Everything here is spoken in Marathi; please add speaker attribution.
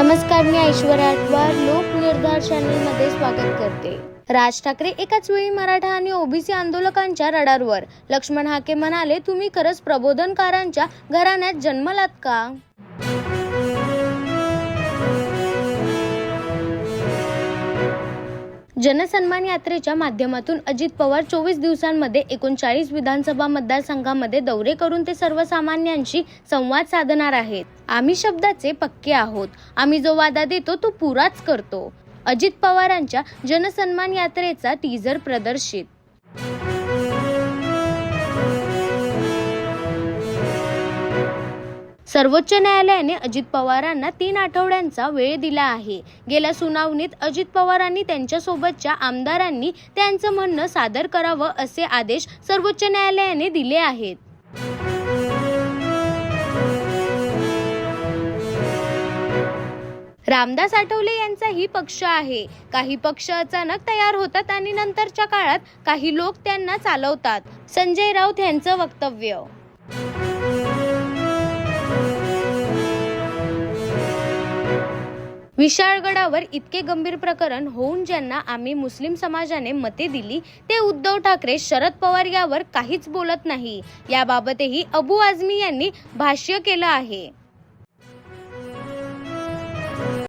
Speaker 1: नमस्कार मी ऐश्वर्या आठवार लोक निर्धार चॅनलमध्ये स्वागत करते. राज ठाकरे एकाच वेळी मराठा आणि ओबीसी आंदोलकांच्या रडारवर. लक्ष्मण हाके म्हणाले तुम्ही खरंच प्रबोधनकारांच्या घराण्यात जन्मलात का? जनसन्मान यात्रेच्या माध्यमातून अजित पवार चोवीस दिवसांमध्ये एकोणचाळीस विधानसभा मतदारसंघामध्ये दौरे करून ते सर्वसामान्यांशी संवाद साधणार आहेत. आम्ही शब्दाचे पक्के आहोत. आम्ही जो वादा देतो तो पुराच करतो. अजित पवारांच्या जनसन्मान यात्रेचा टीझर प्रदर्शित. सर्वोच्च न्यायालयाने अजित पवारांना तीन आठवड्यांचा वेळ दिला आहे. गेल्या सुनावणीत अजित पवारांनी त्यांच्यासोबतच्या आमदारांनी त्यांचं म्हणणं सादर करावं असे आदेश सर्वोच्च न्यायालयाने दिले आहेत. रामदास आठवले यांचाही पक्ष आहे. काही पक्ष अचानक तयार होतात आणि नंतरच्या काळात काही लोक त्यांना चालवतात. संजय राऊत यांचं वक्तव्य. विशाळगडावर इतके गंभीर प्रकरण होऊन ज्यांना आम्ही मुस्लिम समाजाने मते दिली ते उद्धव ठाकरे शरद पवार यावर काहीच बोलत नाही. याबाबतही अबू आझमी यांनी भाष्य केलं आहे.